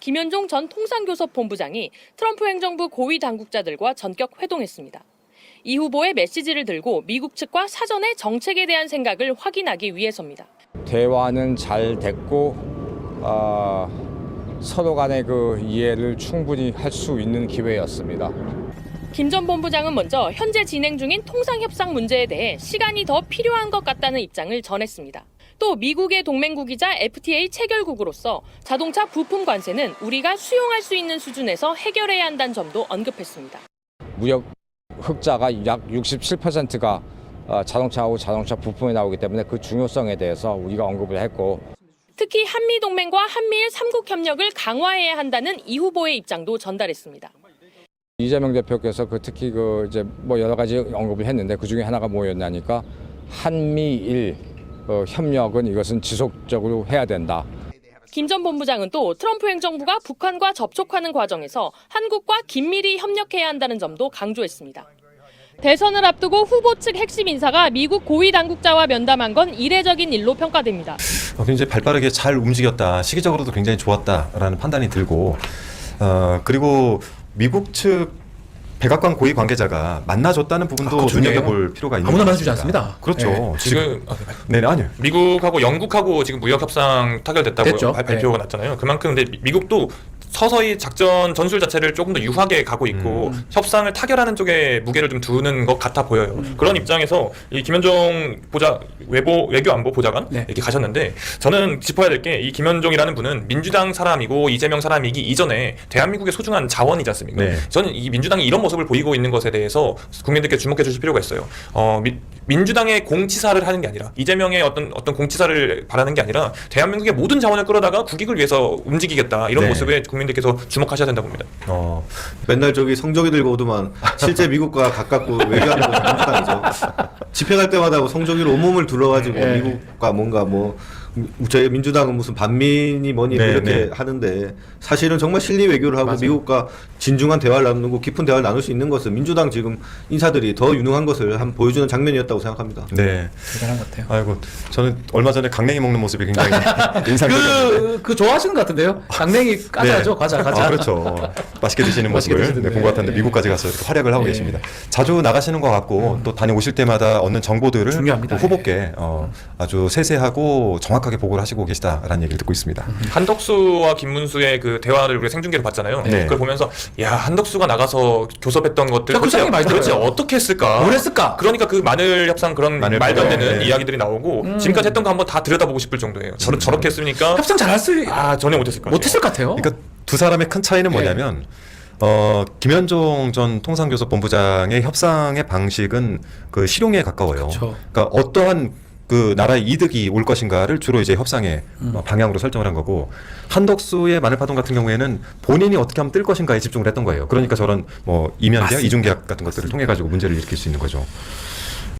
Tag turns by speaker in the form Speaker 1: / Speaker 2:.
Speaker 1: 김현종 전 통상교섭본부장이 트럼프 행정부 고위 당국자들과 전격 회동했습니다. 이 후보의 메시지를 들고 미국 측과 사전에 정책에 대한 생각을 확인하기 위해서입니다.
Speaker 2: 대화는 잘 됐고 아, 서로 간의 그 이해를 충분히 할 수 있는 기회였습니다.
Speaker 1: 김 전 본부장은 먼저 현재 진행 중인 통상 협상 문제에 대해 시간이 더 필요한 것 같다는 입장을 전했습니다. 또 미국의 동맹국이자 FTA 체결국으로서 자동차 부품 관세는 우리가 수용할 수 있는 수준에서 해결해야 한다는 점도 언급했습니다.
Speaker 2: 무역 흑자가 약 67%가 어, 자동차하고 자동차 부품에 나오기 때문에 그 중요성에 대해서 우리가 언급을 했고
Speaker 1: 특히 한미 동맹과 한미일 삼국 협력을 강화해야 한다는 이 후보의 입장도 전달했습니다.
Speaker 2: 이재명 대표께서 그 특히 그 이제 뭐 여러 가지 언급을 했는데 그 중에 하나가 뭐였냐니까 한미일 어, 협력은 이것은 지속적으로 해야 된다.
Speaker 1: 김 전 본부장은 또 트럼프 행정부가 북한과 접촉하는 과정에서 한국과 긴밀히 협력해야 한다는 점도 강조했습니다. 대선을 앞두고 후보 측 핵심 인사가 미국 고위 당국자와 면담한 건 이례적인 일로 평가됩니다.
Speaker 3: 어, 굉장히 발빠르게 잘 움직였다. 시기적으로도 굉장히 좋았다라는 판단이 들고 어, 그리고 미국 측 백악관 고위 관계자가 만나줬다는 부분도
Speaker 4: 아, 그 중요해요.
Speaker 3: 눈여겨볼 필요가 있는
Speaker 4: 아무나
Speaker 3: 것
Speaker 4: 만나주지
Speaker 3: 같습니다.
Speaker 4: 않습니다.
Speaker 3: 그렇죠.
Speaker 4: 네.
Speaker 3: 지금
Speaker 5: 지금 아,
Speaker 3: 네, 네 아니요.
Speaker 5: 미국하고 영국하고 지금 무역 협상 타결됐다고
Speaker 4: 됐죠.
Speaker 5: 발- 발표가 났잖아요. 그만큼 근데 미- 미국도 서서히 작전 전술 자체를 조금 더 유하게 가고 있고
Speaker 4: 음.
Speaker 5: 협상을 타결하는 쪽에 무게를 좀 두는 것 같아 보여요. 그런 입장에서 이 김현종 보좌 외보 외교 안보 보좌관
Speaker 4: 네.
Speaker 5: 이렇게 가셨는데 저는 짚어야 될 게 이 김현종이라는 분은 민주당 사람이고 이재명 사람이기 이전에 대한민국의 소중한 자원이지 않습니까?
Speaker 3: 네.
Speaker 5: 저는 이 민주당이 이런 모습을 보이고 있는 것에 대해서 국민들께 주목해 주실 필요가 있어요. 어, 미- 민주당의 공치사를 하는 게 아니라 이재명의 어떤 어떤 공치사를 바라는 게 아니라 대한민국의 모든 자원을 끌어다가 국익을 위해서 움직이겠다 이런
Speaker 3: 네.
Speaker 5: 모습에 국민들께서 주목하셔야 된다고 봅니다.
Speaker 3: 어,
Speaker 6: 맨날 저기 성적이 들고 오더만 실제 미국과 가깝고 외교하는 것은 민주당이죠. 집회 갈 때마다 뭐 성적이로 온몸을 둘러가지고
Speaker 4: 예.
Speaker 6: 미국과 뭔가 뭐 저희 민주당은 무슨 반민이 뭐니
Speaker 3: 네,
Speaker 6: 이렇게
Speaker 3: 네.
Speaker 6: 하는데 사실은 정말 실리 외교를 하고
Speaker 4: 맞아요.
Speaker 6: 미국과 진중한 대화를 나누고 깊은 대화를 나눌 수 있는 것은 민주당 지금 인사들이 더 유능한 것을 한번 보여주는 장면이었다고 생각합니다.
Speaker 3: 네.
Speaker 4: 대단한 것 같아요.
Speaker 3: 아이고 저는 얼마 전에 강냉이 먹는 모습이 굉장히 인상적이었는데.
Speaker 4: 그, 그 좋아하시는 것 같은데요? 강냉이 까자죠, 과자, 과자.
Speaker 3: 아, 그렇죠. 맛있게 드시는
Speaker 4: 맛있게
Speaker 3: 모습을
Speaker 4: 드시던데.
Speaker 3: 네, 본 것 같은데
Speaker 4: 예.
Speaker 3: 미국까지 가서 이렇게 활약을 하고
Speaker 4: 예.
Speaker 3: 계십니다. 자주 나가시는 것 같고 또 다녀오실 때마다 얻는 정보들을
Speaker 4: 중요합니다.
Speaker 3: 또 후보께 어, 아주 세세하고 정확하게 보고를 하시고 계시다라는 얘기를 듣고 있습니다.
Speaker 5: 한덕수와 김문수의 그 대화를 우리 가 생중계로 봤잖아요.
Speaker 3: 네.
Speaker 5: 그걸 보면서 야 한덕수가 나가서 교섭했던 것들
Speaker 4: 저그 생각이 많이
Speaker 5: 도대체
Speaker 4: 들어요.
Speaker 5: 어떻게 했을까?
Speaker 4: 뭘 했을까?
Speaker 5: 그러니까 그 마늘 협상 그런
Speaker 3: 마늘
Speaker 5: 말도 안. 되는
Speaker 3: 네.
Speaker 5: 이야기들이 나오고
Speaker 4: 음.
Speaker 5: 지금까지 했던 거 한번 다 들여다보고 싶을 정도예요. 저런 저렇게 했으니까
Speaker 4: 협상 잘할 수,
Speaker 5: 아 전혀 못했을 것 같아요.
Speaker 4: 못했을 것 같아요.
Speaker 3: 그러니까 두 사람의 큰 차이는
Speaker 4: 예.
Speaker 3: 뭐냐면 어, 김현종 전 통상교섭본부장의 협상의 방식은 그 실용에 가까워요.
Speaker 4: 그렇죠.
Speaker 3: 그러니까 어떠한 그 나라의 이득이 올 것인가를 주로 이제 협상의
Speaker 4: 음.
Speaker 3: 어, 방향으로 설정을 한 거고 한덕수의 마늘파동 같은 경우에는 본인이 어떻게 하면 뜰 것인가에 집중을 했던 거예요. 그러니까 저런 뭐 이면계약. 이중계약 같은 것들을 통해 가지고 문제를 일으킬 수 있는 거죠.